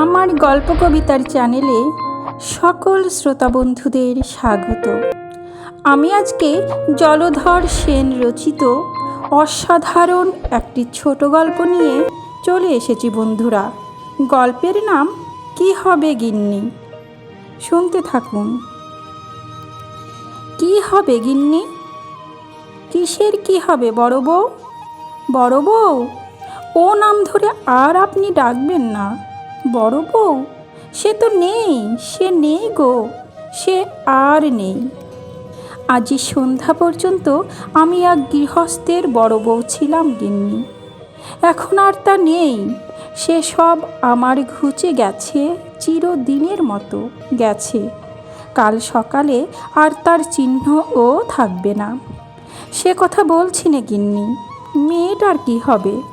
আমার গল্প কবিতার চ্যানেলে সকল শ্রোতা বন্ধুদের স্বাগত। আমি আজকে জলধর সেন রচিত অসাধারণ একটি ছোট গল্প নিয়ে চলে এসেছি বন্ধুরা। গল্পের নাম কি হবে গিন্নি? শুনতে থাকুন। কি হবে গিন্নি? কিসের কি হবে বড় বউ? বড় বউ? ও নাম ধরে আর আপনি ডাকবেন না। বড় বউ? সে তো নেই, সে নেই গো, সে আর নেই। আজি সন্ধ্যা পর্যন্ত আমি এক গৃহস্থের বড় বউ ছিলাম, গিন্নি। এখন আর তা নেই। সে সব আমার ঘুচে গেছে, চিরদিনের মতো গেছে। কাল সকালে আর তার চিহ্নও থাকবে না। সে কথা বলছি না, গিন্নি। মেয়েটার কি হবে?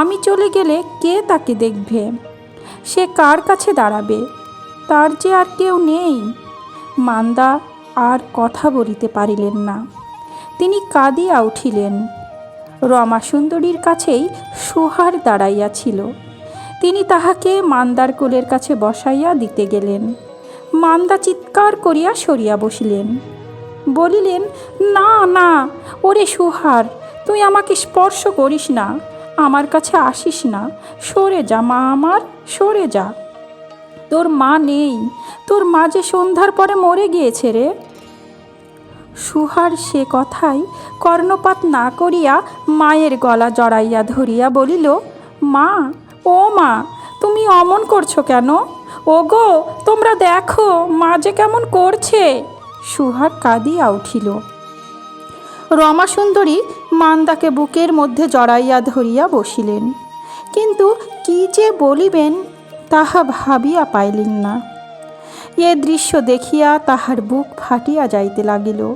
আমি চলে গেলে কে তাকে দেখবে? সে কার কাছে দাঁড়াবে? তার যে আর কেউ নেই। মান্দা আর কথা বলিতে পারিলেন না। তিনি কাঁদিয়া উঠিলেন। রমা সুন্দরীর কাছেই সুহার দাঁড়াইয়াছিল তিনি তাহাকে মান্দার কোলের কাছে বসাইয়া দিতে গেলেন। মান্দা চিৎকার করিয়া সরিয়া বসিলেন। বলিলেন, না না, ওরে সুহার, তুই আমাকে স্পর্শ করিস না। আমার কাছে আসিস না। সরে যা, মা আমার, সরে যা। তোর মা নেই। তোর মা যে সন্ধ্যার পরে মরে গিয়েছে রে। সুহার সে কথাই কর্ণপাত না করিয়া মায়ের গলা জড়াইয়া ধরিয়া বলিল, মা, ও মা, তুমি অমন করছ কেন? ওগো, তোমরা দেখো মা যে কেমন করছে। সুহার কাঁদিয়া উঠিল। রমা সুন্দরী মান্দাকে বুকের মধ্যে জড়াইয়া ধরিয়া বসিলেন। কিন্তু কি যে বলিবেন, তাহা ভাবিয়া পাইলেন না। এ দৃশ্য দেখিয়া তাহার বুক ফাটিয়া যাইতে লাগিল।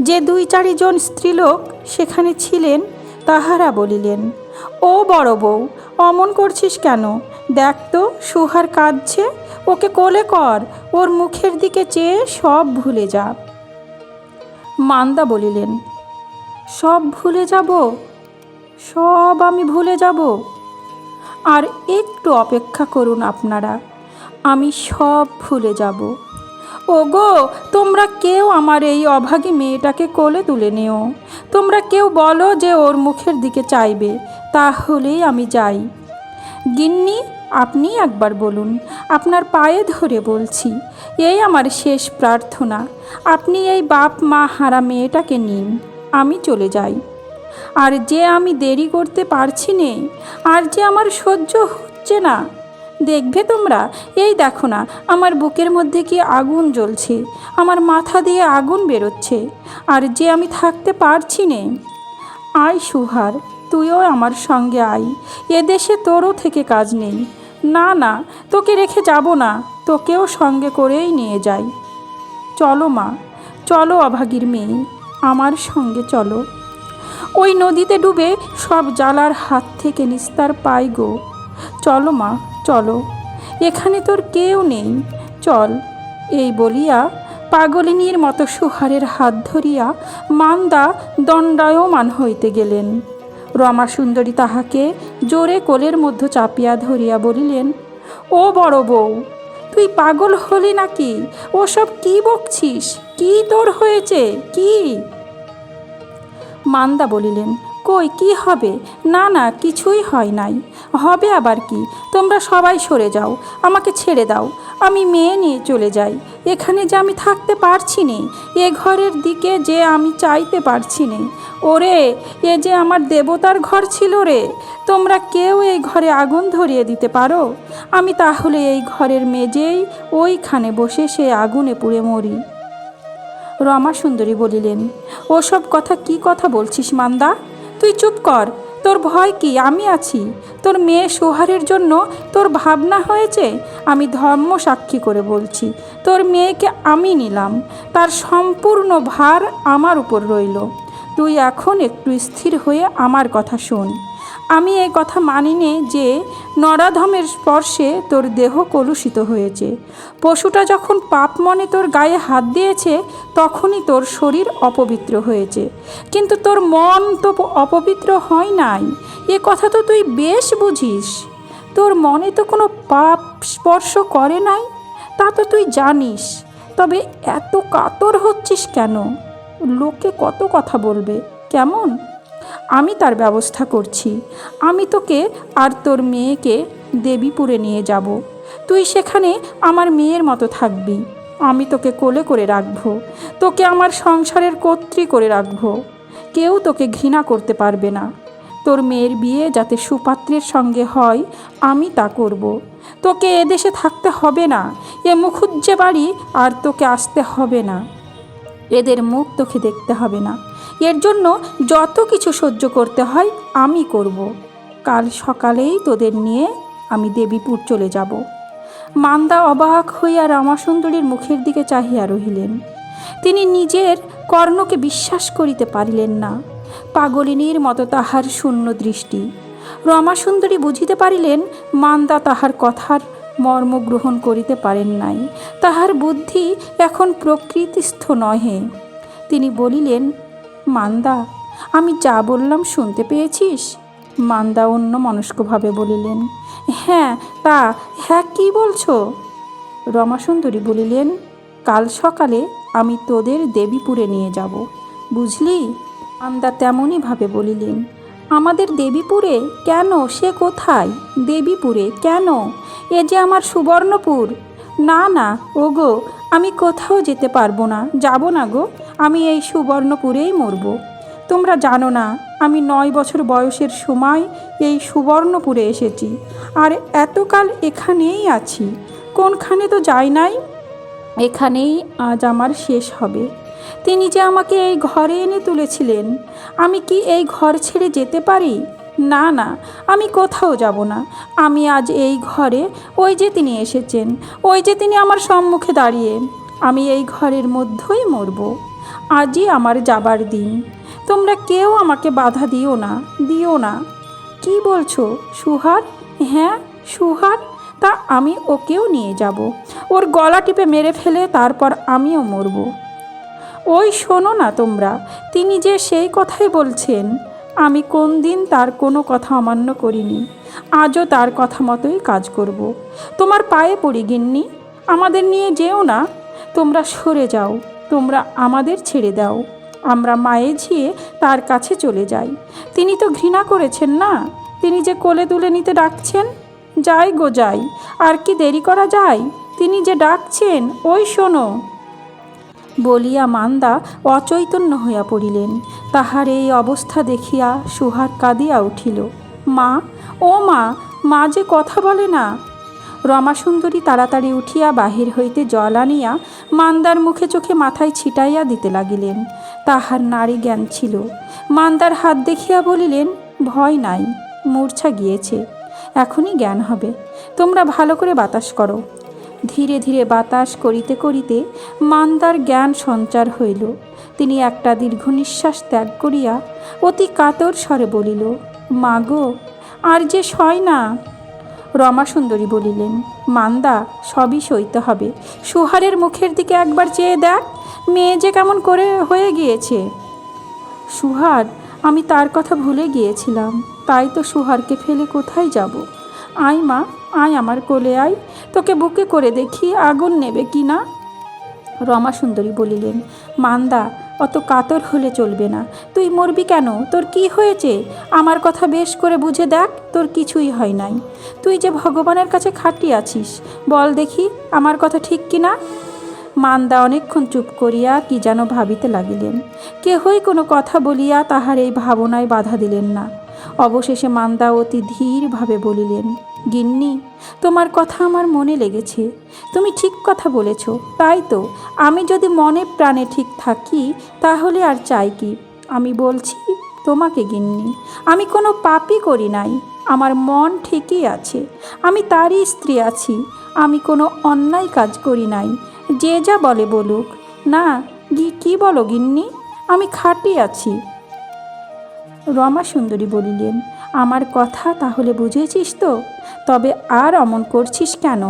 যে দুই চারিজন স্ত্রীলোক সেখানে ছিলেন, তাহারা বলিলেন, ও বড় বউ, অমন করছিস কেন? দেখ তো, সুহার কাঁদছে, ওকে কোলে কর, ওর মুখের দিকে চেয়ে সব ভুলে যা। মান্দা বলিলেন সব ভুলে যাব। সব আমি ভুলে যাব। আর একটু অপেক্ষা করুন আপনারা, আমি সব ভুলে যাব। ওগো, তোমরা কেউ আমার এই অভাগী মেয়েটাকে কোলে তুলে নিও। তোমরা কেউ বলো যে ওর মুখের দিকে চাইবে, তাহলেই আমি যাই। গিন্নি, আপনি একবার বলুন, আপনার পায়ে ধরে বলছি, এই আমার শেষ প্রার্থনা, আপনি এই বাপ মা হারা মেয়েটাকে নিন। আমি চলে যাই। আর যে আমি দেরি করতে পারছি নে, আর যে আমার সহ্য হচ্ছে না। দেখবে তোমরা, এই দেখো না, আমার বুকের মধ্যে কি আগুন জ্বলছে, আমার মাথা দিয়ে আগুন বেরোচ্ছে, আর যে আমি থাকতে পারছি নে। আয় সুহার, তুইও আমার সঙ্গে আয় এদেশে তোরও থেকে কাজ নেই। না না, তোকে রেখে যাব না, তোকেও সঙ্গে করেই নিয়ে যাই। চলো মা, চলো অভাগীর মেয়ে। আমার সঙ্গে চলো। ওই নদীতে ডুবে সব জ্বালার হাত থেকে নিস্তার পাই গো। চলো মা, চলো। এখানে তোর কেউ নেই। চল। এই বলিয়া পাগলিনীর মতো সুহারের হাত ধরিয়া মান্দা দণ্ডায়মান হইতে গেলেন। রমা সুন্দরী তাহাকে জোরে কোলের মধ্যে চাপিয়া ধরিয়া বলিলেন, ও বড় বউ, তুই পাগল হলি নাকি? ওসব কি বকছিস? কি তোর হয়েছে? কি? মান্দা বলিলেন, কই, কি হবে? না না, কিছুই হয় নাই। হবে আবার কি? তোমরা সবাই সরে যাও, আমাকে ছেড়ে দাও। আমি মেয়ে নিয়ে চলে যাই। এখানে যে আমি থাকতে পারছি নে, এ ঘরের দিকে যে আমি চাইতে পারছি নে। ওরে, এ যে আমার দেবতার ঘর ছিল রে, তোমরা কেউ এই ঘরে আগুন ধরিয়ে দিতে পারো? আমি তাহলে এই ঘরের মেজেই ওইখানে বসে সে আগুনে পুড়ে মরি। রমা সুন্দরী বলিলেন, ওসব কথা কি কথা বলছিস মান্দা? তুই চুপ কর, তোর ভয় কি? আমি আছি। তোর মেয়ে সোহারের জন্য তোর ভাবনা হয়েছে? আমি ধর্ম সাক্ষী করে বলছি, তোর মেয়েকে আমি নিলাম। তার সম্পূর্ণ ভার আমার উপর রইল। তুই এখন একটু স্থির হয়ে আমার কথা শোন। আমি এই কথা মানি নে যে নরাধমের স্পর্শে তোর দেহ কলুষিত হয়েছে। পশুটা যখন পাপ মনে তোর গায়ে হাত দিয়েছে, তখনই তোর শরীর অপবিত্র হয়েছে। কিন্তু তোর মন তো অপবিত্র হয় নাই। এ কথা তো তুই বেশ বুঝিস। তোর মনে তো কোনো পাপ স্পর্শ করে নাই? তা তো তুই জানিস। তবে এত কাতর হচ্ছিস কেন? লোকে কত কথা বলবে, কেমন? আমি তার ব্যবস্থা করছি। আমি তোকে আর তোর মেয়েকে দেবীপুরে নিয়ে যাব। তুই সেখানে আমার মেয়ের মতো থাকবি। আমি তোকে কোলে করে রাখব। তোকে আমার সংসারের কর্ত্রী করে রাখব। কেউ তোকে ঘৃণা করতে পারবে না। তোর মেয়ের বিয়ে যাতে সুপাত্রের সঙ্গে হয়, আমি তা করব। তোকে এদেশে থাকতে হবে না। এ মুখুজ্জে বাড়ি আর তোকে আসতে হবে না। এদের মুখ তোকে দেখতে হবে না। এর জন্য যত কিছু সহ্য করতে হয় আমি করব। কাল সকালেই তোদের নিয়ে আমি দেবীপুর চলে যাব। মান্দা অবাক হইয়া রামাসুন্দরীর মুখের দিকে চাহিয়া রহিলেন। তিনি নিজের কর্ণকে বিশ্বাস করিতে পারিলেন না। পাগলিনীর মতো তাহার শূন্য দৃষ্টি। রমাসুন্দরী বুঝিতে পারিলেন, মান্দা তাহার কথার মর্ম গ্রহণ করিতে পারেন নাই। তাহার বুদ্ধি এখন প্রকৃতিস্থ নহে। তিনি বলিলেন মান্দা, আমি যা বললাম শুনতে পেয়েছিস? মান্দা অন্য মনস্কভাবে বলিলেন হ্যাঁ তা হ্যাঁ কি বলছো? রমাসুন্দরী বলিলেন, কাল সকালে আমি তোদের দেবীপুরে নিয়ে যাব, বুঝলি? মান্দা তেমনইভাবে বলিলেন, আমাদের দেবীপুরে? কেন? সে কোথায়? দেবীপুরে কেন? এ যে আমার সুবর্ণপুর। না না, ওগো, আমি কোথাও যেতে পারব না, যাব না গো। আমি এই সুবর্ণপুরেই মরব। তোমরা জানো না, আমি নয় বছর বয়সের সময় এই সুবর্ণপুরে এসেছি, আর এতকাল এখানেই আছি। কোনখানে তো যাই নাই, এখানেই আজ আমার শেষ হবে। তিনি যে আমাকে এই ঘরে এনে তুলেছিলেন, আমি কি এই ঘর ছেড়ে যেতে পারি? না না, আমি কোথাও যাব না। আমি আজ এই ঘরে ওই যে তিনি এসেছেন, ওই যে তিনি আমার সম্মুখে দাঁড়িয়ে, আমি এই ঘরের মধ্যেই মরব। আজই আমার যাবার দিন। তোমরা কেউ আমাকে বাধা দিও না দিও না। কি বলছো, সুহার? হ্যাঁ সুহার, তা আমি ওকেও নিয়ে যাব। ওর গলা টিপে মেরে ফেলে তারপর আমিও মরব। ওই শোনো না তোমরা, তিনি যে সেই কথাই বলছেন, আমি কোন দিন তার কোনো কথা অমান্য করিনি। আজও তার কথা মতোই কাজ করব। তোমার পায়ে পড়ি, গিন্নি। আমাদের নিয়ে যেও না, তোমরা সরে যাও। তোমরা আমাদের ছেড়ে দাও। আমরা মায়ে ঝিয়ে তার কাছে চলে যাই। তিনি তো ঘৃণা করেছেন না। তিনি যে কোলে তুলে নিতে ডাকছেন, যাই গো যাই। আর কি দেরি করা যায়? তিনি যে ডাকছেন, ওই শোনো। বলিয়া মান্দা অচৈতন্য হইয়া পড়িলেন। তাহার এই অবস্থা দেখিয়া সুহার কাঁদিয়া উঠিল, মা, ও মা মা যে কথা বলে না রমাসুন্দরী তাড়াতাড়ি উঠিয়া বাহির হইতে জল আনিয়া মান্দার মুখে চোখে মাথায় ছিটাইয়া দিতে লাগিলেন। তাহার নারী জ্ঞান ছিল। মান্দার হাত দেখিয়া বলিলেন, ভয় নাই, মূর্ছা গিয়েছে। এখনই জ্ঞান হবে। তোমরা ভালো করে বাতাস করো। ধীরে ধীরে বাতাস করিতে করিতে মান্দার জ্ঞান সঞ্চার হইল। তিনি একটা দীর্ঘ নিঃশ্বাস ত্যাগ করিয়া অতি কাতর স্বরে বলিল মাগো আর যে সয় না রমাসুন্দরী বলিলেন, মান্দা, সবই সইতে হবে। সুহারের মুখের দিকে একবার চেয়ে দেখ, মেয়ে যে কেমন করে হয়ে গিয়েছে। সুহার, আমি তার কথা ভুলে গিয়েছিলাম। তাই তো সুহারকে ফেলে কোথায় যাব? আয় মা, আয় আমার কোলে আয়। তোকে বুকে করে দেখি আগুন নেবে কি না? রমা সুন্দরী বলিলেন, মান্দা অত কাতর হলে চলবে না। তুই মরবি কেন? তোর কি হয়েছে? আমার কথা বেশ করে বুঝে দেখ, তোর কিছুই হয় নাই। তুই যে ভগবানের কাছে খাটি আছিস, বল দেখি, আমার কথা ঠিক কি না? মান্দা অনেকক্ষণ চুপ করিয়া কি যেন ভাবিতে লাগিলেন। কেহই কোনো কথা বলিয়া তাহার এই ভাবনায় বাধা দিলেন না। অবশেষে মান্দা অতি ধীরভাবে বলিলেন গিন্নি, তোমার কথা আমার মনে লেগেছে। তুমি ঠিক কথা বলেছ, তাই তো। আমি যদি মনে প্রাণে ঠিক থাকি, তাহলে আর চাই কি? আমি বলছি তোমাকে গিন্নি, আমি কোনো পাপই করি নাই। আমার মন ঠিকই আছে, আমি তারই স্ত্রী আছি, আমি কোনো অন্যায় কাজ করি নাই। যে যা বলে বলুক। না গি কি বলো গিন্নি? আমি খাটি আছি। রমা সুন্দরী বলিলেন, আমার কথা তাহলে বুঝেছিস তো? তবে আর অমন করছিস কেন?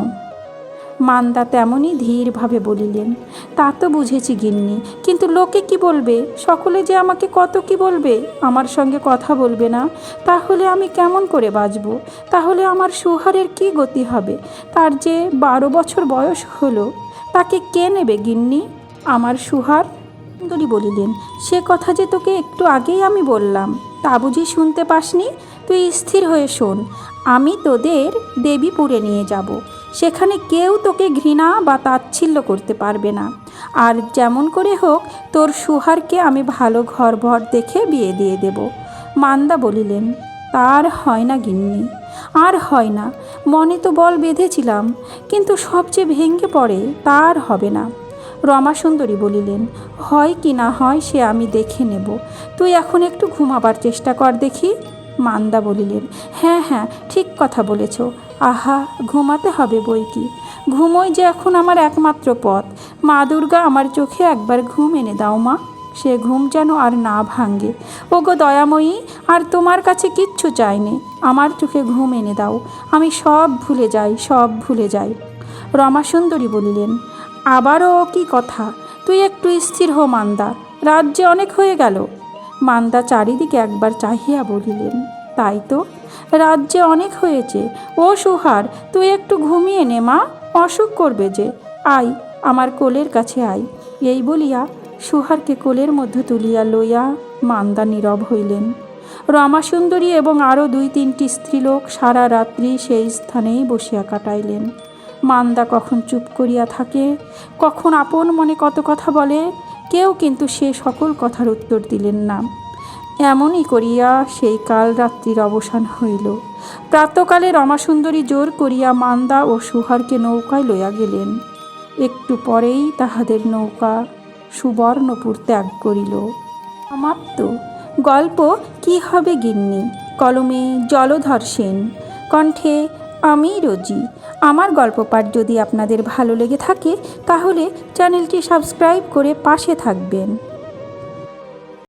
মান্দা তেমনই ধীরভাবে বলিলেন, তা তো বুঝেছি গিন্নি, কিন্তু লোকে কি বলবে? সকলে যে আমাকে কত কি বলবে? আমার সঙ্গে কথা বলবে না। তাহলে আমি কেমন করে বাঁচব? তাহলে আমার সুহারের কি গতি হবে? তার যে বারো বছর বয়স হলো, তাকে কে নেবে গিন্নি? আমার সুহার? সুন্দরী বলিলেন, সে কথা যে তোকে একটু আগেই আমি বললাম, তা বুঝি শুনতে পাসনি? তুই স্থির হয়ে শোন আমি তোদের দেবীপুরে নিয়ে যাব। সেখানে কেউ তোকে ঘৃণা বা তাচ্ছিল্য করতে পারবে না। আর যেমন করে হোক, তোর সুহারকে আমি ভালো ঘর ভর দেখে বিয়ে দিয়ে দেব। মান্দা বলিলেন, তার হয় না গিন্নি, আর হয় না। মনে তো বল বেঁধেছিলাম, কিন্তু সবচেয়ে ভেঙে পড়ে তার হবে না। রমা সুন্দরী বলিলেন, হয় কি না হয় সে আমি দেখে নেব। তুই এখন একটু ঘুমাবার চেষ্টা কর দেখি। মান্দা বলিলেন হ্যাঁ হ্যাঁ ঠিক কথা বলেছ। আহা, ঘুমাতে হবে বই কি? ঘুমোই যে এখন আমার একমাত্র পথ। মা দুর্গা আমার চোখে একবার ঘুম এনে দাও মা। সে ঘুম যেন আর না ভাঙ্গে ওগো দয়াময়ী, আর তোমার কাছে কিচ্ছু চাইনি আমার চোখে ঘুম এনে দাও। আমি সব ভুলে যাই, সব ভুলে যাই। রমাসুন্দরী বলিলেন, আবারও কি কথা? তুই একটু স্থির হো মান্দা। রাজ্যে অনেক হয়ে গেল। মান্দা চারিদিকে একবার চাহিয়া বলিলেন, তাই তো, রাজ্যে অনেক হয়েছে। ও সুহার, তুই একটু ঘুমিয়ে নে মা, অসুখ করবে যে। আই আমার কোলের কাছে আই এই বলিয়া সুহারকে কোলের মধ্যে তুলিয়া লইয়া মান্দা নীরব হইলেন। রমাসুন্দরী এবং আরও দুই তিনটি স্ত্রীলোক সারা রাত্রি সেই স্থানেই বসিয়া কাটাইলেন। মান্দা কখন চুপ করিয়া থাকে, কখন আপন মনে কত কথা বলে কেউ কিন্তু সে সকল কথার উত্তর দিলেন না। এমনই করিয়া সেই কাল রাত্রির অবসান হইল। প্রাতকালে রমাসুন্দরী জোর করিয়া মান্দা ও সুহারকে নৌকায় লইয়া গেলেন। একটু পরেই তাহাদের নৌকা সুবর্ণপুর ত্যাগ করিল। সমাপ্ত। গল্প, কি হবে গিন্নি? কলমে জলধর সেন। কণ্ঠে, আমি রোজি। আমার গল্প পাঠ যদি আপনাদের ভালো লেগে থাকে তাহলে চ্যানেলটি সাবস্ক্রাইব করে পাশে থাকবেন।